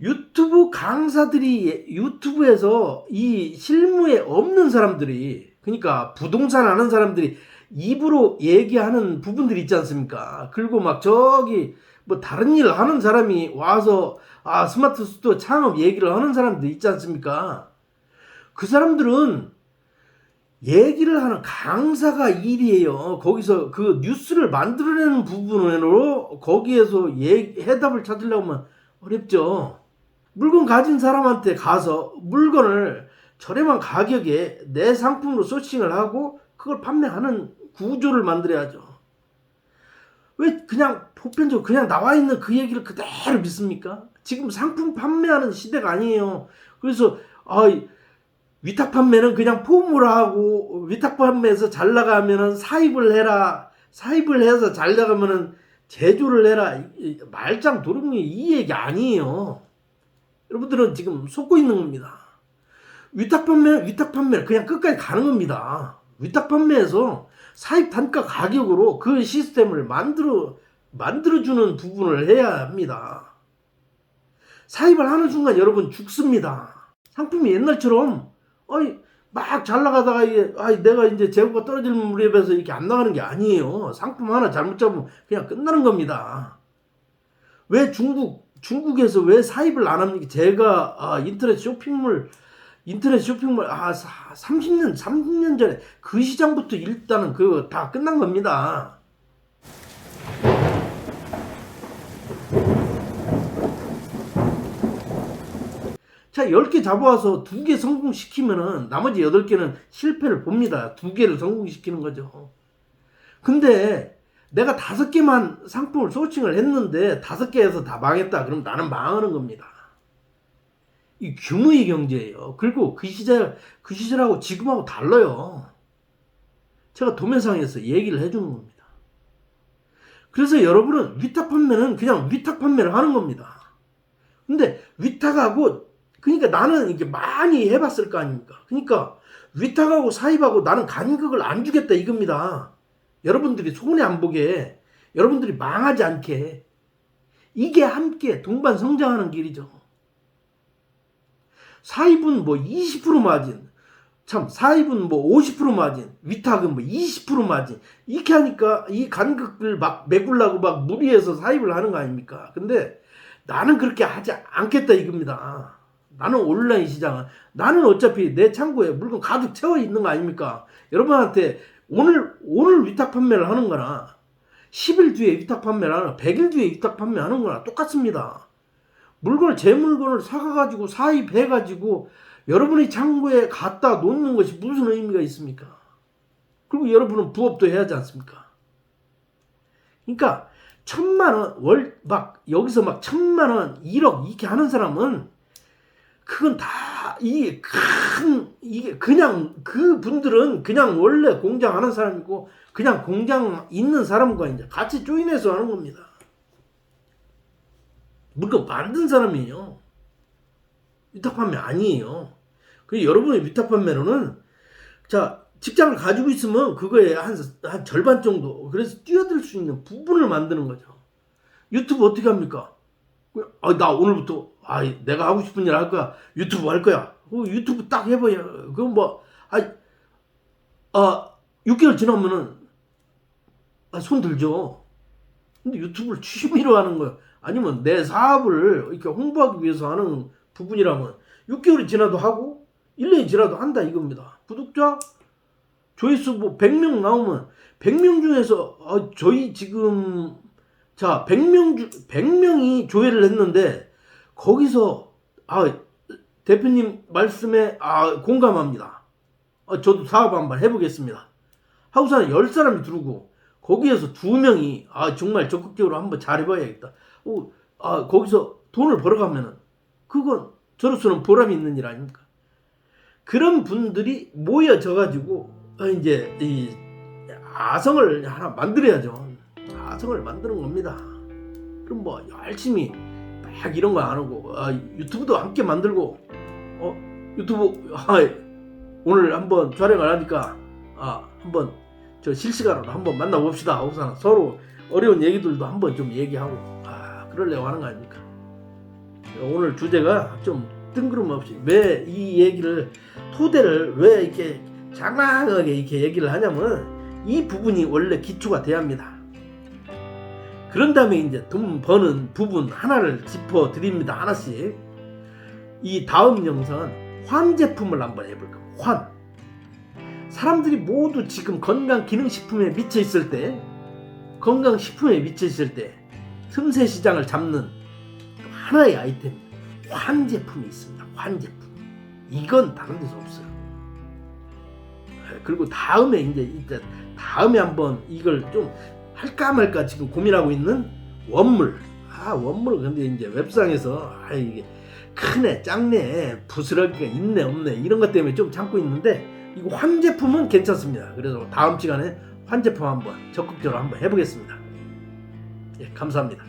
유튜브 강사들이 유튜브에서 이 실무에 없는 사람들이 그러니까 부동산 아는 사람들이 입으로 얘기하는 부분들이 있지 않습니까? 그리고 막 저기 뭐 다른 일을 하는 사람이 와서 아 스마트 스토어 창업 얘기를 하는 사람들 있지 않습니까? 그 사람들은 얘기를 하는 강사가 일이에요. 거기서 그 뉴스를 만들어내는 부분으로 거기에서 예, 해답을 찾으려면 어렵죠. 물건 가진 사람한테 가서 물건을 저렴한 가격에 내 상품으로 소싱을 하고 그걸 판매하는 구조를 만들어야죠. 왜 그냥 보편적으로 그냥 나와 있는 그 얘기를 그대로 믿습니까? 지금 상품 판매하는 시대가 아니에요. 그래서 아, 위탁 판매는 그냥 폼으로 하고 위탁 판매에서 잘 나가면은 사입을 해라. 사입을 해서 잘 나가면은 제조를 해라. 말짱 도루묵이 이 얘기 아니에요. 여러분들은 지금 속고 있는 겁니다. 위탁 판매, 위탁 판매 그냥 끝까지 가는 겁니다. 위탁 판매에서 사입 단가 가격으로 그 시스템을 만들어 만들어주는 부분을 해야 합니다. 사입을 하는 순간 여러분 죽습니다. 상품이 옛날처럼 어이 막 잘 나가다가 이게 아이 내가 이제 재고가 떨어질 무렵에서 이렇게 안 나가는 게 아니에요. 상품 하나 잘못 잡으면 그냥 끝나는 겁니다. 왜 중국 중국에서 왜 사입을 안 합니까? 제가 아, 인터넷 쇼핑몰 인터넷 쇼핑몰 아 30년 30년 전에 그 시장부터 일단은 그거 다 끝난 겁니다. 자, 10개 잡아와서 2개 성공시키면은 나머지 8개는 실패를 봅니다. 2개를 성공시키는 거죠. 근데 내가 5개만 상품을 소칭을 했는데 5개에서 다 망했다. 그럼 나는 망하는 겁니다. 이 규모의 경제예요. 그리고 그 시절, 그 시절하고 지금하고 달라요. 제가 도매상에서 얘기를 해주는 겁니다. 그래서 여러분은 위탁 판매는 그냥 위탁 판매를 하는 겁니다. 근데 위탁하고 그러니까 나는 이게 많이 해봤을 거 아닙니까? 그러니까 위탁하고 사입하고 나는 간격을 안 주겠다 이겁니다. 여러분들이 손해 안 보게, 여러분들이 망하지 않게 이게 함께 동반 성장하는 길이죠. 사입은 뭐 20% 마진, 참 사입은 뭐 50% 마진, 위탁은 뭐 20% 마진 이렇게 하니까 이 간격을 막 메꾸려고 막 무리해서 사입을 하는 거 아닙니까? 근데 나는 그렇게 하지 않겠다 이겁니다. 나는 온라인 시장은 나는 어차피 내 창고에 물건 가득 채워 있는 거 아닙니까? 여러분한테 오늘 오늘 위탁 판매를 하는 거나 10일 뒤에 위탁 판매를 하나 100일 뒤에 위탁 판매하는 거나 똑같습니다. 물건을 제 물건을 사가 가지고 사입해 가지고 여러분의 창고에 갖다 놓는 것이 무슨 의미가 있습니까? 그리고 여러분은 부업도 해야 하지 않습니까? 그러니까 천만 원 월 막 여기서 막 천만 원 1억 이렇게 하는 사람은 그건 다 이게 큰 이게 그냥 그 분들은 그냥 원래 공장 하는 사람이고 그냥 공장 있는 사람과 이제 같이 조인해서 하는 겁니다. 물건 만든 사람이에요. 위탁 판매 아니에요. 그 여러분의 위탁 판매로는 자 직장을 가지고 있으면 그거에 한, 한 절반 정도 그래서 뛰어들 수 있는 부분을 만드는 거죠. 유튜브 어떻게 합니까? 아, 나 오늘부터 아, 내가 하고 싶은 일 할 거야. 유튜브 할 거야. 그 유튜브 딱 해봐야. 그건 뭐, 아, 아, 6개월 지나면은 아, 손 들죠. 근데 유튜브를 취미로 하는 거야. 아니면 내 사업을 이렇게 홍보하기 위해서 하는 부분이라면 6개월이 지나도 하고 1년이 지나도 한다 이겁니다. 구독자 조회수 뭐 100명 나오면 100명 중에서 아, 저희 지금 자 100명 주 100명이 조회를 했는데 거기서 아 대표님 말씀에 아 공감합니다. 아, 저도 사업 한번 해보겠습니다. 하고서는 10사람이 들어오고 거기에서 두 명이 아 정말 적극적으로 한번 잘해봐야겠다. 어, 아 거기서 돈을 벌어가면은 그건 저로서는 보람이 있는 일 아닙니까? 그런 분들이 모여져 가지고 어, 이제 이 아성을 하나 만들어야죠. 아성을 만드는 겁니다. 그럼 뭐 열심히 막 이런 거 안 하고 아, 유튜브도 함께 만들고 어 유튜브 아, 오늘 한번 촬영을 하니까 아 한번 저 실시간으로 한번 만나봅시다 하고서 서로 어려운 얘기들도 한번 좀 얘기하고 아 그러려고 하는 거 아닙니까? 오늘 주제가 좀 뜬구름없이 왜 이 얘기를 토대를 왜 이렇게 장황하게 이렇게 얘기를 하냐면 이 부분이 원래 기초가 돼야 합니다. 그런 다음에 이제 돈 버는 부분 하나를 짚어 드립니다. 하나씩. 이 다음 영상은 환 제품을 한번 해볼 겁니다. 환. 사람들이 모두 지금 건강 기능식품에 미쳐 있을 때, 건강식품에 미쳐 있을 때, 틈새 시장을 잡는 하나의 아이템, 환 제품이 있습니다. 환 제품. 이건 다른 데서 없어요. 예, 그리고 다음에 이제 이제 다음에 한번 이걸 좀 할까 말까 지금 고민하고 있는 원물. 아 원물 근데 이제 웹상에서 아 이게 크네 작네 부스러기가 있네 없네 이런 것 때문에 좀 참고 있는데 이거 환 제품은 괜찮습니다. 그래서 다음 시간에 환 제품 한번 적극적으로 한번 해보겠습니다. 예 감사합니다.